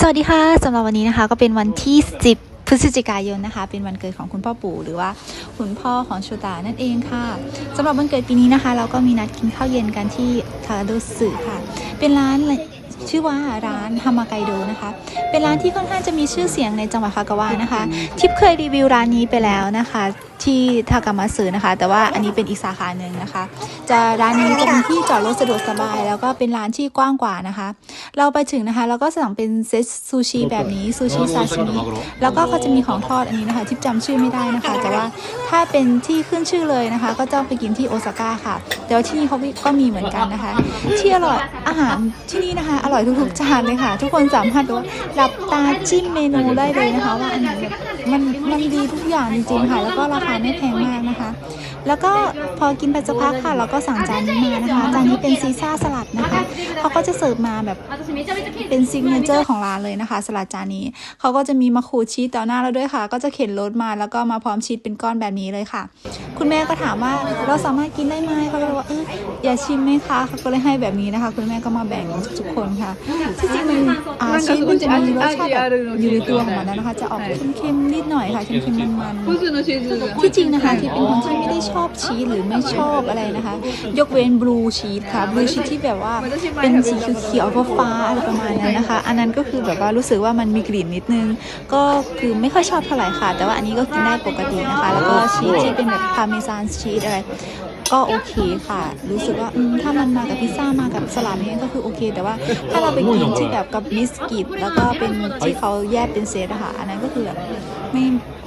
สวัสดีค่ะสำหรับวันนี้นะคะ ก็เป็นวันที่10พฤศจิกายนนะคะ เป็นวันเกิดของคุณพ่อปู่หรือว่าคุณพ่อของโชตานั่นเองค่ะสำหรับวันเกิดปีนี้นะคะ เราก็มีนัดกินข้าวเย็นกันที่ทาโดสึค่ะ เป็นร้าน ชื่อว่าร้านฮามาไกโดนะคะ เป็นร้านที่ค่อนข้างจะมีชื่อเสียงในจังหวัดคากาวะนะคะ ทิปเคยรีวิวร้านนี้ไปแล้วนะคะ ที่ทากามาสึนะคะ แต่ว่าอันนี้เป็นอีกสาขาหนึ่งนะคะ จะร้านนี้จะเป็นที่จอดรถสะดวกสบาย แล้วก็เป็นร้านที่กว้างกว่านะคะ เราไปถึงนะคะเราก็สั่งเป็นเซตซูชิแบบนี้ซูชิซาชิมิแล้วก็เขาจะมีของทอดอันนี้นะคะที่จำชื่อไม่ได้นะคะ แต่ว่าถ้าเป็นที่ขึ้นชื่อเลยนะคะ ก็ต้องไปกินที่โอซาก้าค่ะแต่ว่าที่นี่เขาก็มีเหมือนกันนะคะ ที่อร่อยอาหารที่นี่นะคะอร่อยร่อยทุกๆจานเลยค่ะ ทุกคนสามารถว่าหลับตาจิ้มเมนูได้เลยนะคะ ว่าอันไหนแบบมันมันดีทุกอย่างจริงๆค่ะ แล้วก็ราคาไม่แพงมากนะคะ แล้วก็พอกินไปสักพักค่ะ เราก็สั่งจานนี้มานะคะจานนี้เป็นซีซ่าสลัดนะคะเขาก็จะเสิร์ฟมาแบบเป็นซิกเนเจอร์ของร้านเลยนะคะสลัดจานนี้เขาก็จะมีมะขูดชีสต่อหน้าเราด้วยค่ะ ก็จะเข็นรถมาแล้วก็มาพร้อมชีสเป็นก้อนแบบนี้เลยค่ะ คุณแม่ก็ถามว่าเราสามารถกินได้ไหมเขาก็เลยว่าเอออย่าชิมไหมคะเขาก็เลยให้แบบนี้นะคะ คุณแม่ก็มาแบ่งทุกคนค่ะะที่จริงมันอาชีพมันจะมีรสชาติแบบอยู่ในตัวของมันนะคะ จะออกเค็มๆนิดหน่อยค่ะเค็มๆมันๆที่จริงนะคะที่เป็นคนที่ไม่ได้ชอบชีสหรือไม่ชอบอะไรนะคะ ยกเว้นบลูชีสค่ะบลูชีสที่แบบว่าเป็นสีเขียวๆฟ้าอะไรประมาณนั้นนะคะ อันนั้นก็คือแบบว่ารู้สึกว่ามันมีกลิ่นนิดนึง ก็คือไม่ค่อยชอบเท่าไหร่ค่ะ แต่ว่าอันนี้ก็กินได้ปกตินะคะ แล้วก็ชีสที่เป็นแบบพาเมซานชีสอะไรก็โอเคค่ะ รู้สึกว่าอืมถ้ามันมากับพิซซ่ามากับสลัดนี่ก็คือโอเค แต่ว่าถ้าเราไปกินที่แบบกับบิสกิต แล้วก็เป็นที่เขาแยกเป็นเซตอะค่ะอันนั้นก็คือแบบไม่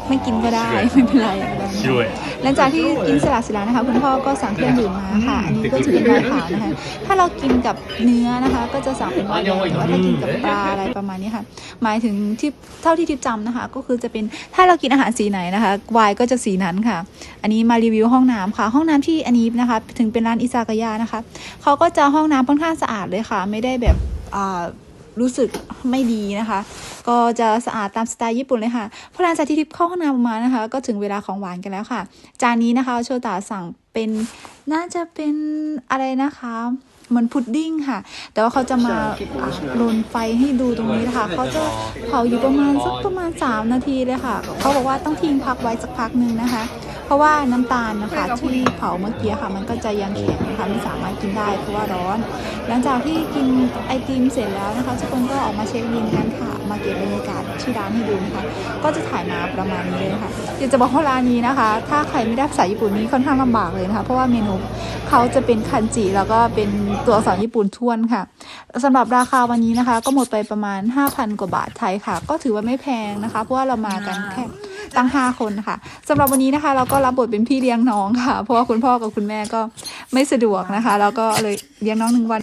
ไม่กินก็ได้ไม่เป็นไรอะไรแบบนี้白いหลังจากที่กินสลัดเสร็จแล้วนะคะคุณพ่อก็สั่งเครื่องดื่มมาค่ะอันนี้ก็จะเป็นไวน์ขาวนะคะถ้าเรากินกับเนื้อนะคะ ก็จะสั่งเป็นไวน์แดงแต่ว่าถ้ากินกับปลาอะไรประมาณนี้ค่ะ หมายถึงที่เท่าที่ทิพย์จำนะคะ ก็คือจะเป็นถ้าเรากินอาหารสีไหนนะคะไวน์ก็จะสีนั้นค่ะ อันนี้มารีวิวห้องน้ำค่ะ ห้องน้ำที่อันนี้นะคะ ถึงเป็นร้านอิซากายะนะคะเขาก็จะห้องน้ำค่อนข้างสะอาดเลยค่ะ ไม่ได้แบบอ่า รู้สึกไม่ดีนะคะ ก็จะสะอาดตามสไตล์ญี่ปุ่นเลยค่ะพอหลังจากที่ทิพย์เข้าห้องน้ำมานะคะ ก็ถึงเวลาของหวานกันแล้วค่ะ จานนี้นะคะโชตาสั่งเป็นน่าจะเป็นอะไรนะคะเหมือนพุดดิ้งค่ะ แต่ว่าเขาจะมาลนไฟให้ดูตรงนี้นะคะ เขาจะเผาอยู่ประมาณสักประมาณ 3 นาทีเลยค่ะ เขาบอกว่าต้องทิ้งพักไว้สักพักหนึ่งนะคะ เพราะว่าน้ำตาลนะคะที่เผาเมื่อกี้ค่ะมันก็จะยังแข็งนะคะไม่สามารถกินได้เพราะว่าร้อน หลังจากที่กินไอติมเสร็จแล้วนะคะทุกคนก็ออกมาเช็คบินกันค่ะ มาเก็บบรรยากาศที่ร้านให้ดูนะคะก็จะถ่ายมาประมาณนี้เลยค่ะอยากจะบอกว่าร้านนี้นะคะ ถ้าใครไม่ได้ภาษาญี่ปุ่นนี้ค่อนข้างลำบากเลยนะคะ เพราะว่าเมนูเขาจะเป็นคันจิแล้วก็เป็นตัวอักษรญี่ปุ่นท้วนค่ะสำหรับราคาวันนี้นะคะ ก็หมดไปประมาณ 5,000 กว่าบาทไทยค่ะ ก็ถือว่าไม่แพงนะคะ เพราะว่าเรามากันแค่ ตั้ง 5 คนค่ะสำหรับวันนี้นะคะ เราก็รับบทเป็นพี่เลี้ยงน้องค่ะ เพราะว่าคุณพ่อกับคุณแม่ก็ไม่สะดวกนะคะ แล้วก็เลยเลี้ยงน้องหนึ่งวัน